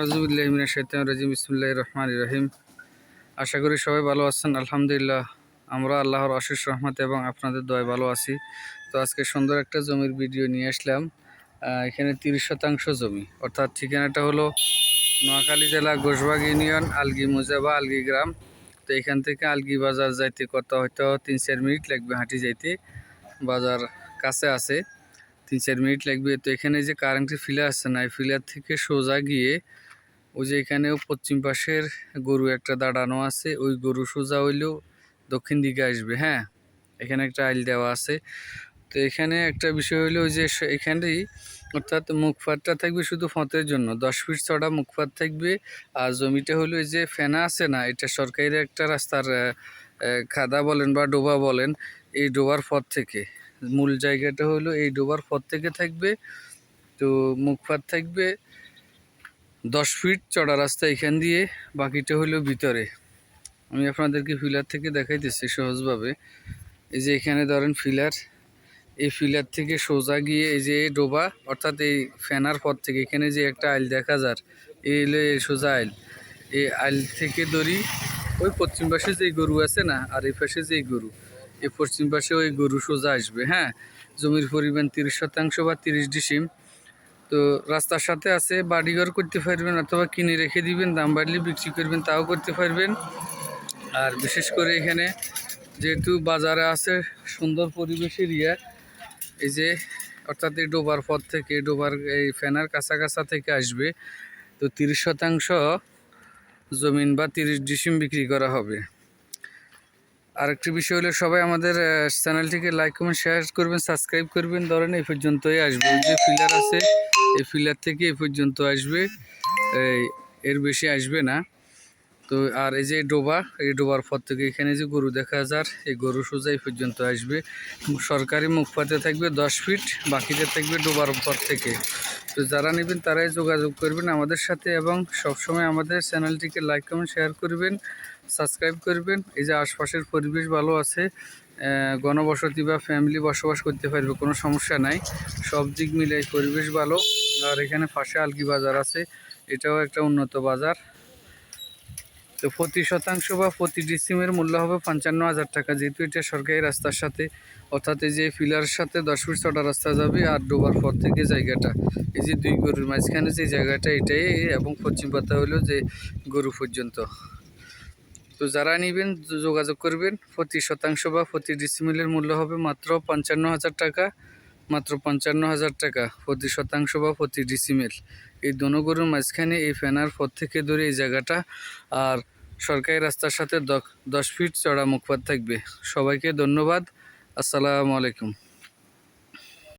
আজুবিল্লাহমিনা শৈতান রাজিম। ইসমুল্লাহ রহমান রহিম। আশা করি সবাই ভালো আছেন, আলহামদুলিল্লাহ। আমরা আল্লাহর অশেষ রহমত এবং আপনাদের দয় ভালো আছি। তো আজকে সুন্দর একটা জমির ভিডিও নিয়ে আসলাম। এখানে তিরিশ শতাংশ জমি। অর্থাৎ ঠিকানাটা হলো নোয়াখালী জেলা ঘোষবাগ ইউনিয়ন, আলগি মুজাবা, আলগি গ্রাম। তো এখান থেকে আলগি বাজার যাইতে কত হয়তো তিন চার মিনিট লাগবে হাঁটি যাইতে। বাজার কাছে আছে। তিন চার মিনিট লাগবে। তো এখানে যে কারেন্টের ফিলার আছে না, এই ফিলার থেকে সোজা গিয়ে ওই যে এখানেও পশ্চিম পাশের গরু একটা দাঁড়ানো আছে, ওই গরু সোজা হইলেও দক্ষিণ দিকে আসবে হ্যাঁ? এখানে একটা আইল দেওয়া আছে। তো এখানে একটা বিষয় হলো ওই যে এখানেই অর্থাৎ মুখপাতটা থাকবে শুধু ফতের জন্য, দশ ফিট চড়া মুখপাত থাকবে। আর জমিটা হলো যে ফেনা আছে না, এটা সরকারি একটা রাস্তার খাদা বলেন বা ডোবা বলেন, এই ডোবার পথ থেকে। মূল জায়গাটা হলো এই ডোবার পথ থেকে থাকবে, তো মুখপাত থাকবে, দশ ফিট চড়া রাস্তা এখান দিয়ে, বাকিটা হলো ভিতরে। আমি আপনাদেরকে ফিলার থেকে দেখাইতেছি সহজভাবে। এই যে এখানে ধরেন ফিলার, এই ফিলার থেকে সোজা গিয়ে এই যে ডোবা, অর্থাৎ এই ফ্যানার পর থেকে, এখানে যে একটা আইল দেখা যার, এই হলো সোজা আইল। এই আইল থেকে দড়ি ওই পশ্চিম পাশে যে গরু আছে না, আর এই পাশে যে গরু। এই পশ্চিম পাশে ওই গরু সোজা আসবে হ্যাঁ? জমির পরিমাণ তিরিশ শতাংশ বা তিরিশ ডিসিম। তো রাস্তার সাথে আছে, বাড়িঘর করতে পারবেন অথবা কিনে রেখে দিবেন, দাম বাড়লে বিক্রি করবেন, তাও করতে পারবেন। আর বিশেষ করে এখানে যেহেতু বাজারে আছে সুন্দর পরিবেশের ইয়া এই যে অর্থাৎ এই ডোবার পথ থেকে, ডোবার এই ফ্যানার কাছা কাছা থেকে আসবে, তো তিরিশ শতাংশ জমিন বা তিরিশ ডিসিম বিক্রি করা হবে। আরেকটি বিষয় হলো সবাই আমাদের চ্যানেলটিকে লাইক কমেন্ট শেয়ার করবেন সাবস্ক্রাইব করবেন। ধরেন এই পর্যন্তই আসবে। ওই যে ফিলার আছে, এই ফিলার থেকে এই পর্যন্ত আসবে। এর বেশি আসবে না। তো আর এই যে ডোবা, এই ডোবার পর থেকে এখানে যে গরু দেখা যার, এই গরু সোজা এই পর্যন্ত আসবে। সরকারি মুখপাতে থাকবে দশ ফিট বাকিটা থাকবে ডোবার পর থেকে। তো যারা নেবেন তারাই যোগাযোগ করবেন আমাদের সাথে এবং সবসময় আমাদের চ্যানেলটিকে লাইক, কমেন্ট, শেয়ার করবেন, সাবস্ক্রাইব করবেন। এই যে আশপাশের পরিবেশ ভালো আছে গণবসতি বা ফ্যামিলি বসবাস করতে পারবে, কোনো সমস্যা নাই। সব দিক মিলে পরিবেশ ভালো। আর এখানে পাশে আলকি বাজার আছে, এটাও একটা উন্নত বাজার। তো প্রতি শতাংশ বা প্রতি ডিসিমের মূল্য হবে পঞ্চান্ন হাজার টাকা। যেহেতু এটা সরকারি রাস্তার সাথে, অর্থাৎ এই যে ফিলার সাথে দশ ফিট ছটা রাস্তা যাবে আর ডোবার পর থেকে জায়গাটা, এই যে দুই গরুর মাঝখানে যে জায়গাটা, এটাই এবং পশ্চিম পাতা হলো যে গরু পর্যন্ত। তো যারা নেবেন, যোগাযোগ করবেন, প্রতি শতাংশ বা প্রতি ডিসিমিলের মূল্য হবে মাত্র পঞ্চান্ন হাজার টাকা, মাত্র পঞ্চান্ন হাজার টাকা প্রতি শতাংশ বা প্রতি ডিসিমেল এই দোনো গরুর মাঝখানে এই ফেনার পথ থেকে ধরে এই জায়গাটা। আর সরকারি রাস্তার সাথে দশ ফিট চড়া মুখপাত থাকবে। সবাইকে ধন্যবাদ। আসসালামু আলাইকুম।